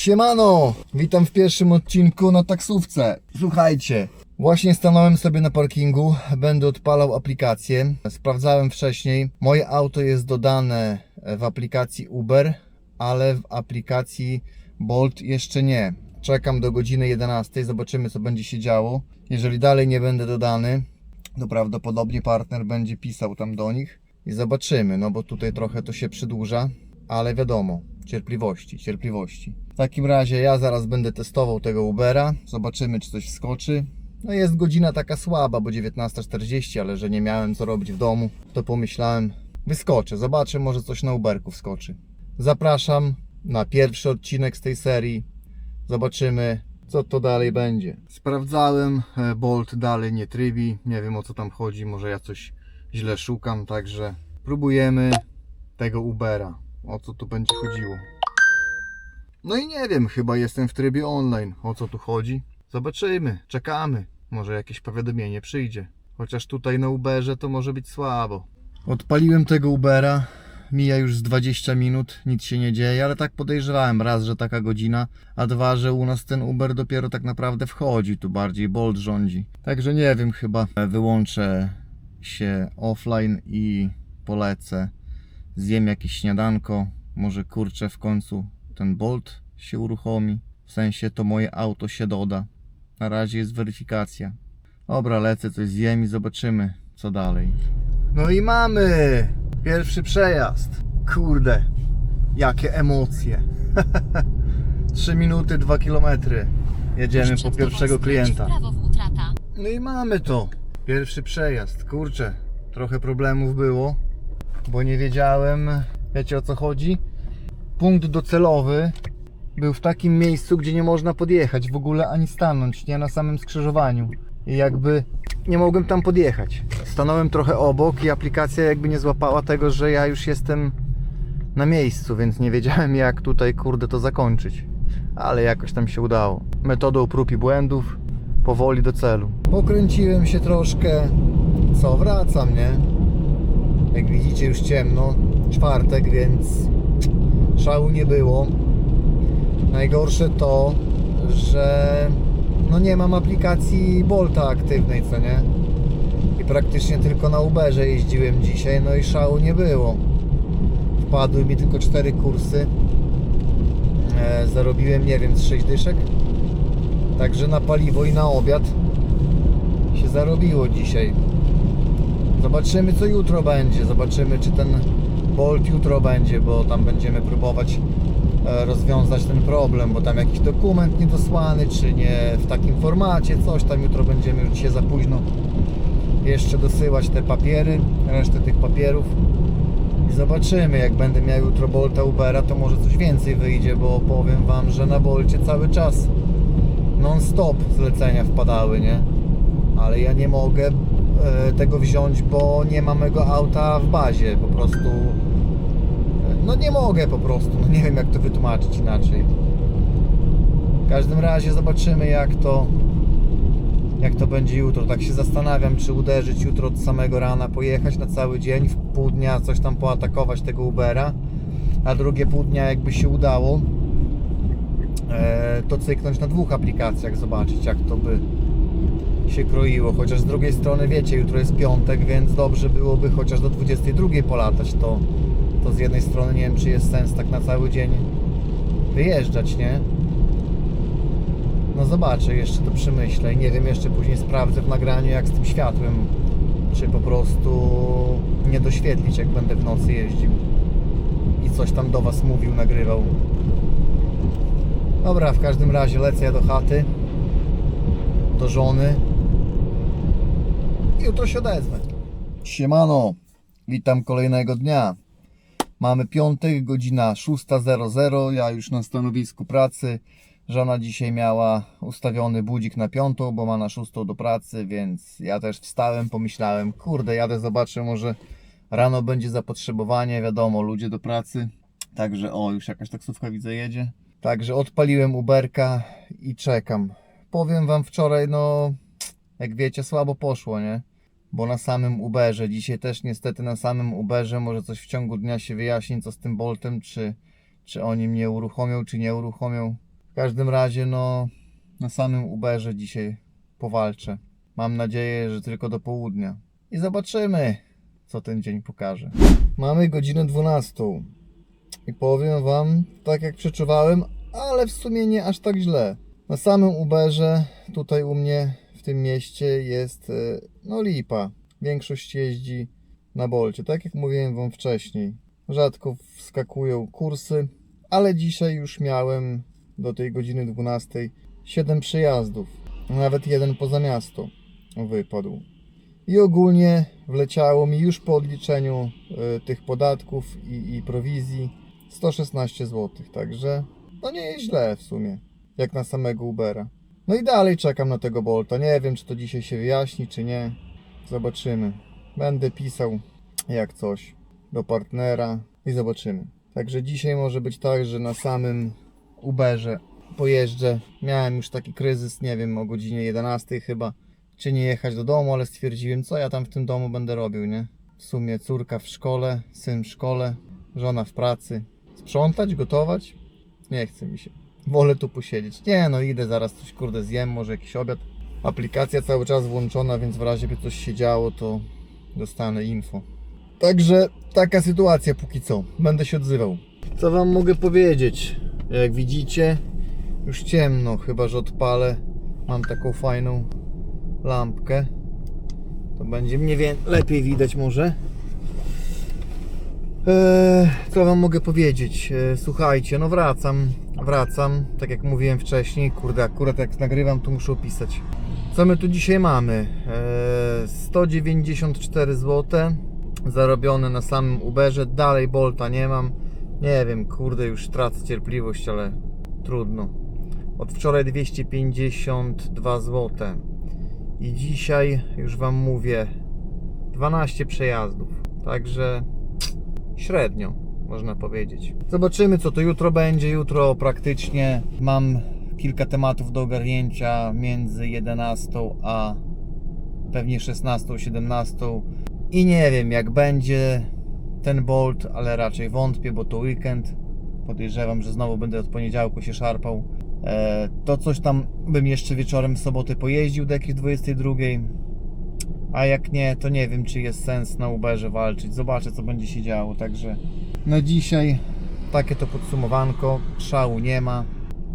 Siemano! Witam w pierwszym odcinku na taksówce. Słuchajcie, właśnie stanąłem sobie na parkingu, będę odpalał aplikację. Sprawdzałem wcześniej, moje auto jest dodane w aplikacji Uber, ale w aplikacji Bolt jeszcze nie. Czekam do godziny 11, zobaczymy co będzie się działo. Jeżeli dalej nie będę dodany, to prawdopodobnie partner będzie pisał tam do nich i zobaczymy, no bo tutaj trochę to się przedłuża, ale wiadomo, cierpliwości, cierpliwości. Takim razie ja zaraz będę testował tego Ubera, zobaczymy czy coś wskoczy. No jest godzina taka słaba, bo 19.40, ale że nie miałem co robić w domu, to pomyślałem, wyskoczę, zobaczę, może coś na Uberku wskoczy. Zapraszam na pierwszy odcinek z tej serii. Zobaczymy, co to dalej będzie. Sprawdzałem, e, Bolt dalej nie trybi, nie wiem o co tam chodzi, może ja coś źle szukam, także próbujemy tego Ubera. O co tu będzie chodziło? No i nie wiem, chyba jestem w trybie online. O co tu chodzi? Zobaczymy, czekamy. Może jakieś powiadomienie przyjdzie. Chociaż tutaj na Uberze to może być słabo. Odpaliłem tego Ubera. Mija już z 20 minut, nic się nie dzieje, ale tak podejrzewałem raz, że taka godzina, a dwa, że u nas ten Uber dopiero tak naprawdę wchodzi, tu bardziej Bolt rządzi. Także nie wiem, chyba wyłączę się offline i polecę. Zjem jakieś śniadanko, może kurczę w końcu ten Bolt się uruchomi. W sensie to moje auto się doda. Na razie jest weryfikacja. Dobra, lecę coś zjem i zobaczymy co dalej. No i mamy pierwszy przejazd. Kurde, jakie emocje. 3 minuty, 2 kilometry. Jedziemy po pierwszego klienta. No i mamy to. Pierwszy przejazd. Kurczę, trochę problemów było, bo nie wiedziałem, wiecie o co chodzi? Punkt docelowy był w takim miejscu, gdzie nie można podjechać w ogóle ani stanąć, nie na samym skrzyżowaniu. I jakby nie mogłem tam podjechać. Stanąłem trochę obok i aplikacja jakby nie złapała tego, że ja już jestem na miejscu, więc nie wiedziałem jak tutaj kurde to zakończyć. Ale jakoś tam się udało. Metodą prób i błędów, powoli do celu. Pokręciłem się troszkę. Co, wracam, nie? Jak widzicie już ciemno, czwartek, więc szału nie było. Najgorsze to, że no nie mam aplikacji Bolta aktywnej, co nie? I praktycznie tylko na Uberze jeździłem dzisiaj, no i szału nie było. Wpadły mi tylko cztery kursy. E, zarobiłem, nie wiem, z 6 dyszek. Także na paliwo i na obiad się zarobiło dzisiaj. Zobaczymy co jutro będzie. Zobaczymy czy ten Bolt jutro będzie, bo tam będziemy próbować e, rozwiązać ten problem, bo tam jakiś dokument niedosłany, czy nie w takim formacie, coś tam jutro będziemy już dzisiaj za późno jeszcze dosyłać te papiery, resztę tych papierów i zobaczymy, jak będę miał jutro Bolta Ubera, to może coś więcej wyjdzie, bo powiem Wam, że na Bolcie cały czas non-stop zlecenia wpadały, nie? Ale ja nie mogę e, tego wziąć, bo nie mam mego auta w bazie, po prostu no nie mogę po prostu, no nie wiem jak to wytłumaczyć inaczej. W każdym razie zobaczymy jak to jak to będzie jutro. Tak się zastanawiam, czy uderzyć jutro od samego rana, pojechać na cały dzień, w pół dnia coś tam poatakować tego Ubera, a drugie pół dnia jakby się udało, e, to cyknąć na dwóch aplikacjach, zobaczyć jak to by się kroiło. Chociaż z drugiej strony wiecie, jutro jest piątek, więc dobrze byłoby chociaż do 22 polatać. To, to z jednej strony nie wiem, czy jest sens tak na cały dzień wyjeżdżać, nie? No zobaczę, jeszcze to przemyślę i nie wiem, jeszcze później sprawdzę w nagraniu jak z tym światłem, czy po prostu nie doświetlić jak będę w nocy jeździł i coś tam do Was mówił, nagrywał. Dobra, w każdym razie lecę ja do chaty, do żony i jutro się odezwę. Siemano, witam kolejnego dnia. Mamy piątek, godzina 6.00, ja już na stanowisku pracy. Żona dzisiaj miała ustawiony budzik na piątą, bo ma na szóstą do pracy, więc ja też wstałem, pomyślałem, kurde, jadę, zobaczę, może rano będzie zapotrzebowanie, wiadomo, ludzie do pracy. Także o, już jakaś taksówka widzę jedzie. Także odpaliłem Uberka i czekam. Powiem Wam wczoraj, no, jak wiecie, słabo poszło, nie? Bo na samym Uberze, dzisiaj też niestety na samym Uberze, może coś w ciągu dnia się wyjaśni, co z tym Boltem, czy, czy oni mnie uruchomią, czy nie uruchomią. W każdym razie, no, na samym Uberze dzisiaj powalczę. Mam nadzieję, że tylko do południa. I zobaczymy, co ten dzień pokaże. Mamy godzinę 12. I powiem Wam, tak jak przeczuwałem, ale w sumie nie aż tak źle. Na samym Uberze, tutaj u mnie tym mieście jest, e, no lipa. Większość jeździ na Bolcie, tak jak mówiłem Wam wcześniej. Rzadko wskakują kursy, ale dzisiaj już miałem do tej godziny 12 7 przyjazdów. Nawet jeden poza miasto wypadł. I ogólnie wleciało mi już po odliczeniu e, tych podatków i, i prowizji 116 zł. Także no nie jest źle w sumie, jak na samego Ubera. No i dalej czekam na tego Bolta. Nie wiem, czy to dzisiaj się wyjaśni, czy nie. Zobaczymy. Będę pisał jak coś do partnera i zobaczymy. Także dzisiaj może być tak, że na samym Uberze pojeżdżę. Miałem już taki kryzys, nie wiem, o godzinie 11 chyba, czy nie jechać do domu, ale stwierdziłem, co ja tam w tym domu będę robił, nie? W sumie córka w szkole, syn w szkole, żona w pracy. Sprzątać, gotować? Nie chce mi się. Wolę tu posiedzieć. Nie, no idę zaraz coś kurde zjem, może jakiś obiad. Aplikacja cały czas włączona, więc w razie by coś się działo, to dostanę info. Także taka sytuacja póki co. Będę się odzywał. Co wam mogę powiedzieć? Jak widzicie, już ciemno, chyba że odpalę. Mam taką fajną lampkę. To będzie mniej więcej lepiej widać może. Eee, co wam mogę powiedzieć? Eee, słuchajcie, no wracam, wracam, tak jak mówiłem wcześniej, kurde, akurat jak nagrywam, to muszę opisać. Co my tu dzisiaj mamy? Eee, 194 zł zarobione na samym Uberze, dalej Bolta nie mam. Nie wiem, kurde, już tracę cierpliwość, ale trudno. Od wczoraj 252 zł. I dzisiaj, już Wam mówię, 12 przejazdów. Także średnio, można powiedzieć. Zobaczymy, co to jutro będzie. Jutro praktycznie mam kilka tematów do ogarnięcia między 11 a pewnie 16, 17. I nie wiem, jak będzie ten Bolt, ale raczej wątpię, bo to weekend. Podejrzewam, że znowu będę od poniedziałku się szarpał. E, to coś tam bym jeszcze wieczorem w pojeździł do jakiejś 22. A jak nie, to nie wiem, czy jest sens na Uberze walczyć. Zobaczę, co będzie się działo. Także na dzisiaj takie to podsumowanko. Szału nie ma.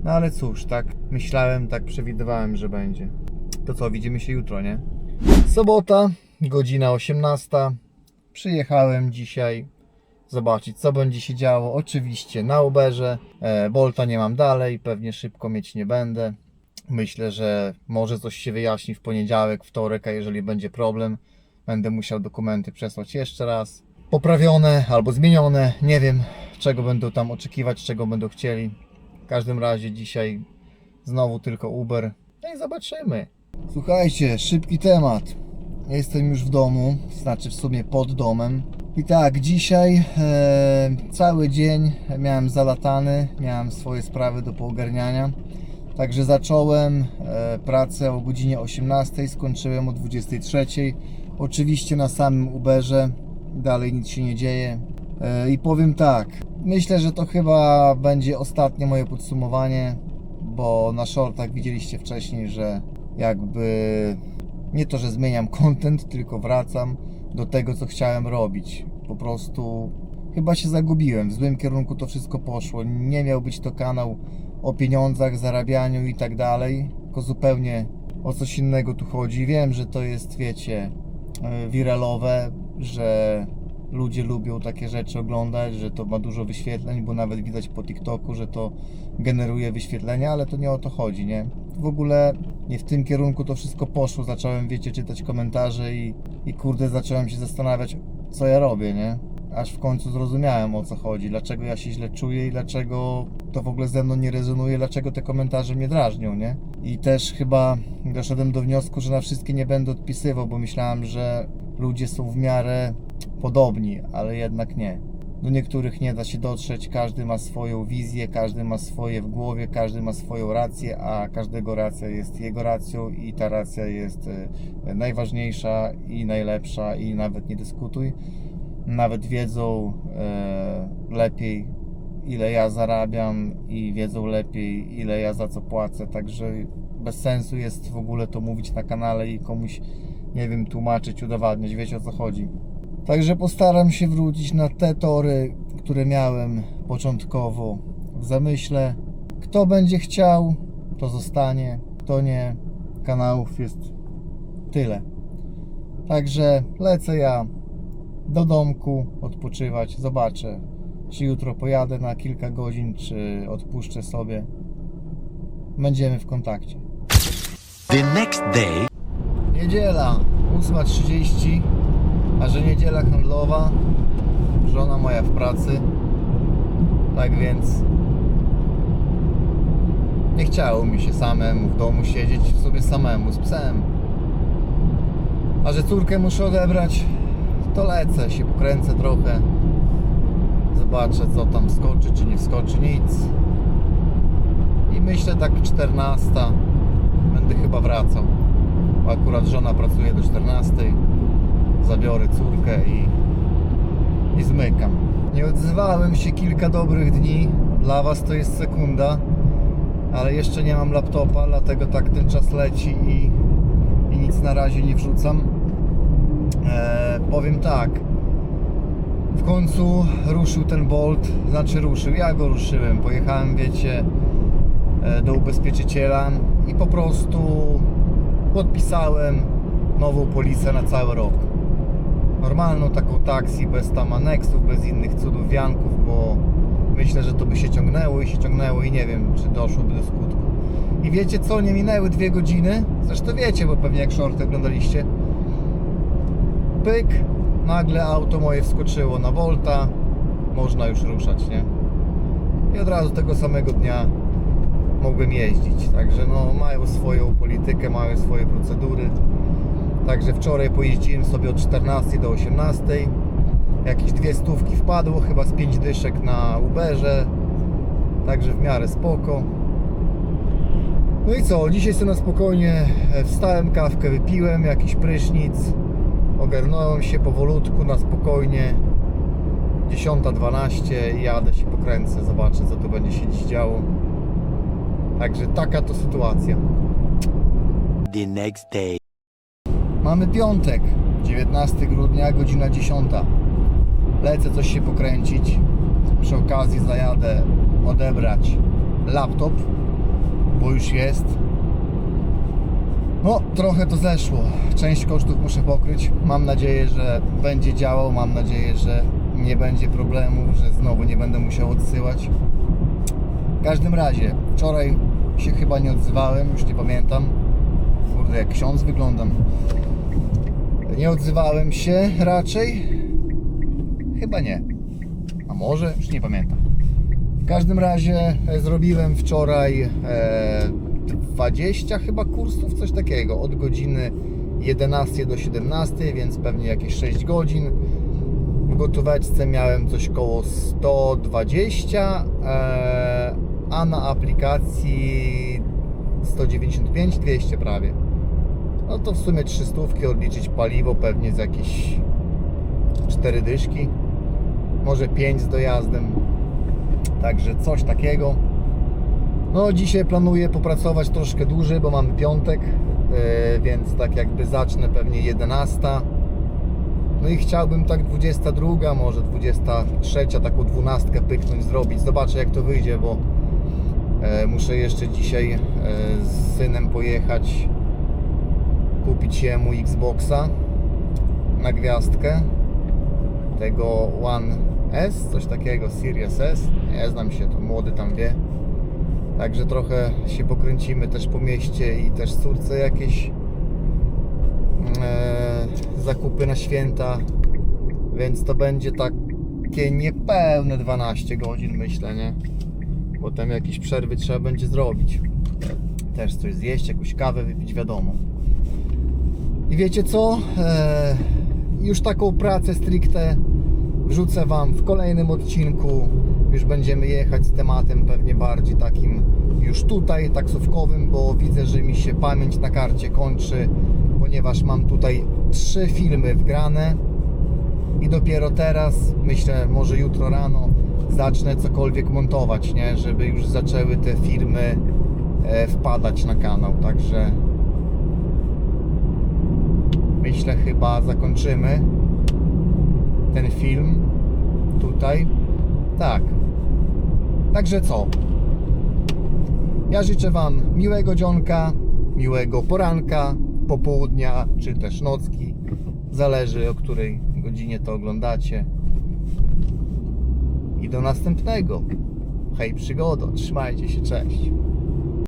No ale cóż, tak myślałem, tak przewidywałem, że będzie. To co, widzimy się jutro, nie? Sobota, godzina 18. Przyjechałem dzisiaj zobaczyć, co będzie się działo. Oczywiście na Uberze. E, Bolta nie mam dalej, pewnie szybko mieć nie będę. Myślę, że może coś się wyjaśni w poniedziałek, wtorek, a jeżeli będzie problem, będę musiał dokumenty przesłać jeszcze raz. Poprawione albo zmienione, nie wiem czego będą tam oczekiwać, czego będą chcieli. W każdym razie dzisiaj znowu tylko Uber. No i zobaczymy. Słuchajcie, szybki temat. Jestem już w domu, znaczy w sumie pod domem. I tak, dzisiaj e, cały dzień miałem zalatany, miałem swoje sprawy do poogarniania. Także zacząłem e, pracę o godzinie 18, skończyłem o 23. Oczywiście na samym Uberze, dalej nic się nie dzieje. E, I powiem tak, myślę, że to chyba będzie ostatnie moje podsumowanie, bo na shortach widzieliście wcześniej, że jakby nie to, że zmieniam content, tylko wracam do tego, co chciałem robić. Po prostu chyba się zagubiłem, w złym kierunku to wszystko poszło. Nie miał być to kanał o pieniądzach, zarabianiu i tak dalej, tylko zupełnie o coś innego tu chodzi. Wiem, że to jest, wiecie, e, wiralowe, że ludzie lubią takie rzeczy oglądać, że to ma dużo wyświetleń, bo nawet widać po TikToku, że to generuje wyświetlenia, ale to nie o to chodzi, nie? W ogóle nie w tym kierunku to wszystko poszło. Zacząłem, wiecie, czytać komentarze i, i kurde, zacząłem się zastanawiać, co ja robię, nie? Aż w końcu zrozumiałem o co chodzi, dlaczego ja się źle czuję i dlaczego to w ogóle ze mną nie rezonuje, dlaczego te komentarze mnie drażnią, nie? I też chyba doszedłem do wniosku, że na wszystkie nie będę odpisywał, bo myślałem, że ludzie są w miarę podobni, ale jednak nie. Do niektórych nie da się dotrzeć, każdy ma swoją wizję, każdy ma swoje w głowie, każdy ma swoją rację, a każdego racja jest jego racją i ta racja jest e, najważniejsza i najlepsza i nawet nie dyskutuj. Nawet wiedzą e, lepiej ile ja zarabiam i wiedzą lepiej, ile ja za co płacę, także bez sensu jest w ogóle to mówić na kanale i komuś, nie wiem, tłumaczyć, udowadniać, wiecie o co chodzi. Także postaram się wrócić na te tory, które miałem początkowo w zamyśle. Kto będzie chciał, to zostanie, kto nie, kanałów jest tyle. Także lecę ja do domku odpoczywać, zobaczę, czy jutro pojadę na kilka godzin, czy odpuszczę sobie. Będziemy w kontakcie. The next day, Niedziela, 8.30, a że niedziela handlowa, żona moja w pracy, tak więc nie chciało mi się samemu w domu siedzieć, sobie samemu z psem. A że córkę muszę odebrać, to lecę, się pokręcę trochę, zobaczę co tam wskoczy, czy nie wskoczy nic. I myślę tak 14 będę chyba wracał. Bo Akurat żona pracuje do 14. Zabiorę córkę i, i zmykam. Nie odzywałem się kilka dobrych dni. Dla Was to jest sekunda, ale jeszcze nie mam laptopa, dlatego tak ten czas leci i, i nic na razie nie wrzucam. E, powiem tak. W końcu ruszył ten Bolt, znaczy ruszył, ja go ruszyłem. Pojechałem, wiecie, e, do ubezpieczyciela i po prostu podpisałem nową polisę na cały rok. Normalną taką taksi, bez tam aneksów, bez innych cudów wianków, bo myślę, że to by się ciągnęło i się ciągnęło i nie wiem, czy doszłoby do skutku. I wiecie co, nie minęły dwie godziny, zresztą wiecie, bo pewnie jak shorty oglądaliście. Pyk, nagle auto moje wskoczyło na Volta, można już ruszać, nie? I od razu tego samego dnia mogłem jeździć. Także no, mają swoją politykę, mają swoje procedury. Także wczoraj pojeździłem sobie od 14 do 18. Jakieś dwie stówki wpadło, chyba z 5 dyszek na Uberze. Także w miarę spoko. No i co, dzisiaj sobie na spokojnie e, wstałem, kawkę wypiłem, jakiś prysznic. Ogarnąłem się powolutku, na spokojnie. 10.12 i jadę się pokręcę, zobaczę co tu będzie się dziś działo. Także taka to sytuacja. the next day, Mamy piątek, 19 grudnia, godzina 10. Lecę coś się pokręcić. Przy okazji zajadę odebrać laptop, bo już jest. No, trochę to zeszło. Część kosztów muszę pokryć. Mam nadzieję, że będzie działał. Mam nadzieję, że nie będzie problemu, że znowu nie będę musiał odsyłać. W każdym razie, wczoraj się chyba nie odzywałem, już nie pamiętam. Kurde, jak ksiądz wyglądam. Nie odzywałem się raczej. Chyba nie. A może? Już nie pamiętam. W każdym razie e, zrobiłem wczoraj e, 20 chyba kursów, coś takiego. Od godziny 11 do 17, więc pewnie jakieś 6 godzin. W gotóweczce miałem coś koło 120, e, a na aplikacji 195-200 prawie. No to w sumie 300 odliczyć paliwo pewnie z jakieś 4 dyszki, może 5 z dojazdem. Także coś takiego. No dzisiaj planuję popracować troszkę dłużej, bo mamy piątek, yy, więc tak jakby zacznę pewnie 11. No i chciałbym tak 22, może 23, taką 12 pyknąć, zrobić. Zobaczę jak to wyjdzie, bo e, muszę jeszcze dzisiaj e, z synem pojechać kupić jemu Xboxa na gwiazdkę tego One S, coś takiego, Series S, nie znam się, to młody tam wie. Także trochę się pokręcimy też po mieście i też córce jakieś e, zakupy na święta, więc to będzie takie niepełne 12 godzin myślę, nie? Potem jakieś przerwy trzeba będzie zrobić. Też coś zjeść, jakąś kawę wypić, wiadomo. I wiecie co? E, już taką pracę stricte wrzucę Wam w kolejnym odcinku. Już będziemy jechać z tematem pewnie bardziej takim już tutaj taksówkowym, bo widzę, że mi się pamięć na karcie kończy, ponieważ mam tutaj trzy filmy wgrane i dopiero teraz, myślę może jutro rano, zacznę cokolwiek montować, nie? Żeby już zaczęły te firmy e, wpadać na kanał, także myślę chyba zakończymy ten film tutaj. Tak. Także co? Ja życzę Wam miłego dzionka, miłego poranka, popołudnia, czy też nocki. Zależy o której godzinie to oglądacie. I do następnego. Hej przygodo, trzymajcie się, cześć.